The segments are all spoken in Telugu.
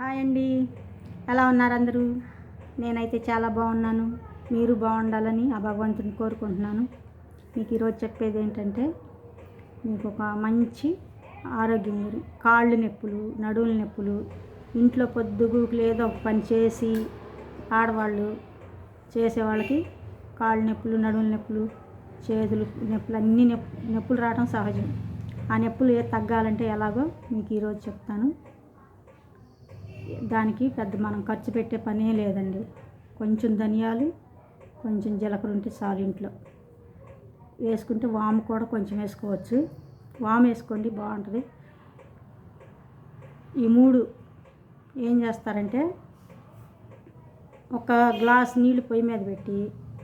హాయ్ అండి. ఎలా ఉన్నారు అందరూ? నేనైతే చాలా బాగున్నాను. మీరు బాగుండాలని ఆ భగవంతుని కోరుకుంటున్నాను. మీకు ఈరోజు చెప్పేది ఏంటంటే మీకు ఒక మంచి ఆరోగ్యం కాళ్ళు నొప్పులు నడువుల నొప్పులు ఇంట్లో పొద్దుగుకు లేదో ఒక పని చేసి ఆడవాళ్ళు చేసేవాళ్ళకి కాళ్ళు నొప్పులు నడువుల నొప్పులు చేతులు నొప్పులు అన్ని నొప్పులు రావడం సహజం. ఆ నొప్పులు ఏ తగ్గాలంటే ఎలాగో మీకు ఈరోజు చెప్తాను. దానికి పెద్ద మనం ఖర్చు పెట్టే పనే లేదండి. కొంచెం ధనియాలు కొంచెం జీలకర్ర ఉంటే చాలు ఇంట్లో. వేసుకుంటే వాము కూడా కొంచెం వేసుకోవచ్చు. వాము వేసుకోండి బాగుంటుంది. ఈ మూడు ఏం చేస్తారంటే ఒక గ్లాస్ నీళ్ళు పొయ్యి మీద పెట్టి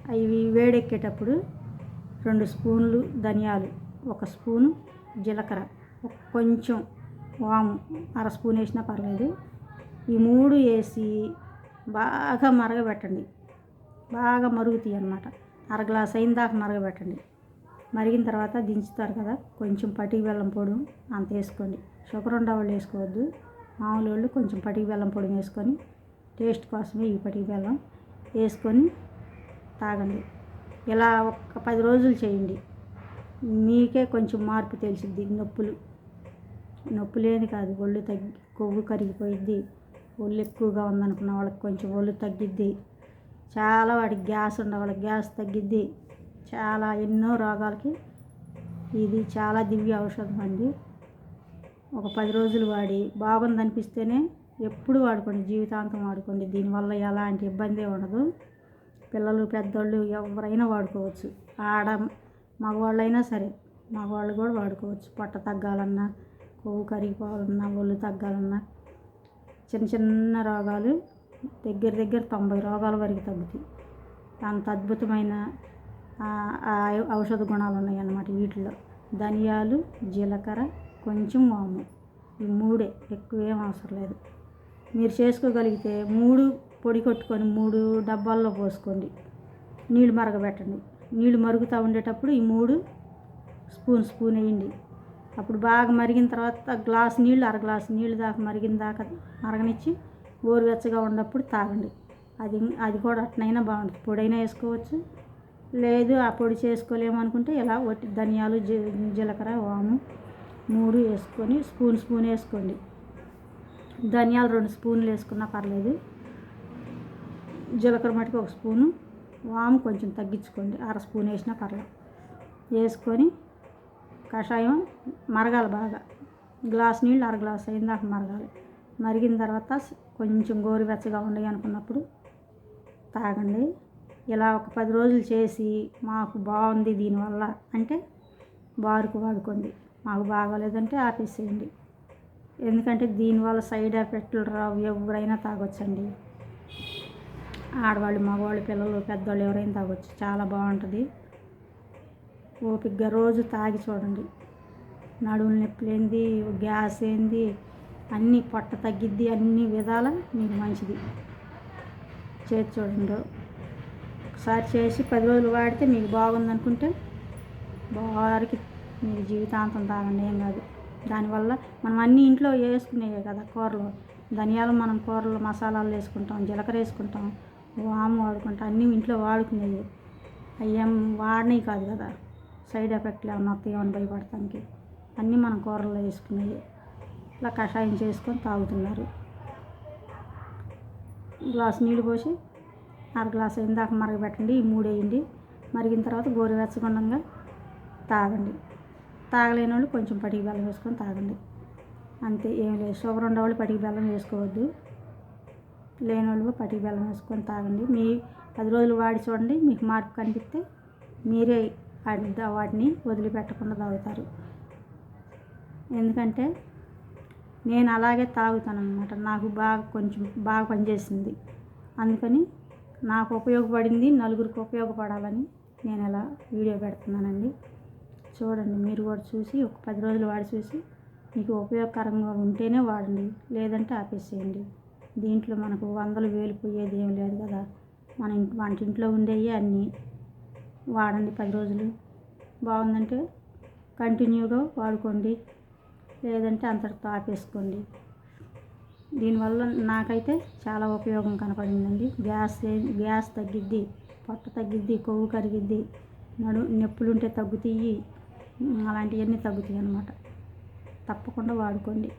అవి వేడెక్కేటప్పుడు రెండు స్పూన్లు ధనియాలు ఒక స్పూను జీలకర్ర కొంచెం వాము అర స్పూన్ వేసినా పర్లేదు ఈ మూడు వేసి బాగా మరగబెట్టండి. బాగా మరుగుతాయి అన్నమాట. అర గ్లాస్ అయిన దాకా మరగబెట్టండి. మరిగిన తర్వాత దించుతారు కదా కొంచెం పటికి బెల్లం పొడి అంత వేసుకోండి. షుగర్ ఉండే వాళ్ళు వేసుకోవద్దు. మామూలు వాళ్ళు కొంచెం పటికి బెల్లం పొడి వేసుకొని టేస్ట్ కోసమే ఈ పటికి బెల్లం వేసుకొని తాగండి. ఇలా ఒక పది రోజులు చేయండి. మీకే కొంచెం మార్పు తెలిసిద్ది. నొప్పులు. నొప్పులేని కాదు ఒళ్ళు తగ్గి కొవ్వు కరిగిపోయిద్ది. ఒళ్ళు ఎక్కువగా ఉందనుకున్న వాళ్ళకి కొంచెం ఒళ్ళు తగ్గిద్ది. చాలా వాటికి గ్యాస్ ఉన్న వాళ్ళకి గ్యాస్ తగ్గిద్ది. చాలా ఎన్నో రోగాలకి ఇది చాలా దివ్య ఔషధం అండి. ఒక పది రోజులు వాడి బాగుంది అనిపిస్తేనే ఎప్పుడు వాడుకోండి జీవితాంతం వాడుకోండి. దీనివల్ల ఎలాంటి ఇబ్బంది ఉండదు. పిల్లలు పెద్దోళ్ళు ఎవరైనా వాడుకోవచ్చు. ఆడ మగవాళ్ళైనా సరే మగవాళ్ళు కూడా వాడుకోవచ్చు. పొట్ట తగ్గాలన్నా కొవ్వు కరిగిపోవాలన్నా ఒళ్ళు తగ్గాలన్నా. చిన్న చిన్న రోగాలు దగ్గర దగ్గర తొంభై రోగాల వరకు తగ్గుతాయి. అంత అద్భుతమైన ఆ- ఔషధ గుణాలు ఉన్నాయన్నమాట వీటిలో. ధనియాలు జీలకర్ర కొంచెం వాము. ఈ మూడే ఎక్కువ ఏం అవసరం లేదు. మీరు చేసుకోగలిగితే మూడు పొడి కొట్టుకొని మూడు డబ్బాల్లో పోసుకోండి. నీళ్ళు మరగబెట్టండి. నీళ్ళు మరుగుతూ ఉండేటప్పుడు ఈ మూడు స్పూన్ స్పూన్ వేయండి. అప్పుడు బాగా మరిగిన తర్వాత గ్లాస్ నీళ్ళు అర గ్లాస్ నీళ్ళు దాకా మరిగిన దాకా మరగనిచ్చి గోరువెచ్చగా ఉన్నప్పుడు తాగండి. అది అది కూడా అట్నైనా బాగుంటుంది. పొడైనా వేసుకోవచ్చు. లేదు ఆ పొడి చేసుకోలేము అనుకుంటే ఇలా వట్టి ధనియాలు జీ జీలకర్ర వాము మూడు వేసుకొని స్పూన్ స్పూన్ వేసుకోండి. ధనియాలు రెండు స్పూన్లు వేసుకున్నా పర్లేదు. జీలకర్ర మటుకు ఒక స్పూను. వాము కొంచెం తగ్గించుకోండి. అర స్పూన్ వేసినా పర్లేదు. వేసుకొని కషాయం మరగాలి బాగా. గ్లాస్ నీళ్ళు అర గ్లాస్ అయిందాక మరగాలి. మరిగిన తర్వాత కొంచెం గోరువెచ్చగా ఉండయి అనుకున్నప్పుడు తాగండి. ఇలా ఒక పది రోజులు చేసి మాకు బాగుంది దీనివల్ల అంటే బారుకు వాడుకోండి. మాకు బాగోలేదంటే ఆపేసేయండి. ఎందుకంటే దీనివల్ల సైడ్ ఎఫెక్ట్లు రావు. ఎవరైనా తాగొచ్చండి. ఆడవాళ్ళు మగవాళ్ళు పిల్లలు పెద్దవాళ్ళు ఎవరైనా తాగొచ్చు. చాలా బాగుంటుంది. ఓపికగా రోజు తాగి చూడండి. నడుములు నొప్పులేంది గ్యాస్ ఏంది అన్నీ పొట్ట తగ్గిద్ది అన్ని విధాల మీకు మంచిది. చేసి చూడండి. ఒకసారి చేసి పది రోజులు వాడితే మీకు బాగుందనుకుంటే బారికి మీకు జీవితాంతం తాగండి ఏం కాదు. దానివల్ల మనం అన్ని ఇంట్లో వేసుకునేవే కదా కూరలు. ధనియాలు మనం కూరలు మసాలాలు వేసుకుంటాం జీలకర్ర వేసుకుంటాం వాము వాడుకుంటాం అన్నీ ఇంట్లో వాడుకునేవి అయ్యేం వాడినవి కాదు కదా. సైడ్ ఎఫెక్ట్లు ఏమన్నా వస్తాయేమని భయపడటానికి అన్నీ మనం కూరల్లో వేసుకున్నాయి ఇలా కషాయం చేసుకొని తాగుతున్నారు. గ్లాస్ నీళ్ళు పోసి అర గ్లాస్ ఇందాక మరగబెట్టండి ఈ మూడు వేయండి. మరిగిన తర్వాత గోరువెచ్చకుండా తాగండి. తాగలేని వాళ్ళు కొంచెం పటికి బెల్లం వేసుకొని తాగండి. అంతే ఏం లేదు. షుగర్ ఉండేవాళ్ళు పటికి బెల్లం వేసుకోవద్దు. లేని వాళ్ళు పటికి బెల్లం వేసుకొని తాగండి. మీ పది రోజులు వాడి చూడండి మీకు మార్పు కనిపిస్తే మీరే వాటి వాటిని వదిలిపెట్టకుండా తాగుతారు. ఎందుకంటే నేను అలాగే తాగుతాను అనమాట నాకు బాగా కొంచెం బాగా పనిచేసింది. అందుకని నాకు ఉపయోగపడింది నలుగురికి ఉపయోగపడాలని నేను ఇలా వీడియో పెడుతున్నానండి. చూడండి మీరు కూడా చూసి ఒక పది రోజులు వాడి చూసి మీకు ఉపయోగకరంగా ఉంటేనే వాడండి. లేదంటే ఆపేసేయండి. దీంట్లో మనకు వందలు వేలు పోయేది ఏం లేదు కదా. మన ఇంటి వంటింట్లో ఉండేవి అన్నీ వాడండి పది రోజులు. బాగుందంటే కంటిన్యూగా వాడుకోండి. లేదంటే అంతటితో ఆపేసుకోండి. దీనివల్ల నాకైతే చాలా ఉపయోగం కనపడిందండి. గ్యాస్ గ్యాస్ తగ్గిద్ది పొట్ట తగ్గిద్ది కొవ్వు కరిగిద్ది నడు నొప్పులు ఉంటే తగ్గుతాయి అలాంటివన్నీ తగ్గుతాయి అన్నమాట తప్పకుండా వాడుకోండి.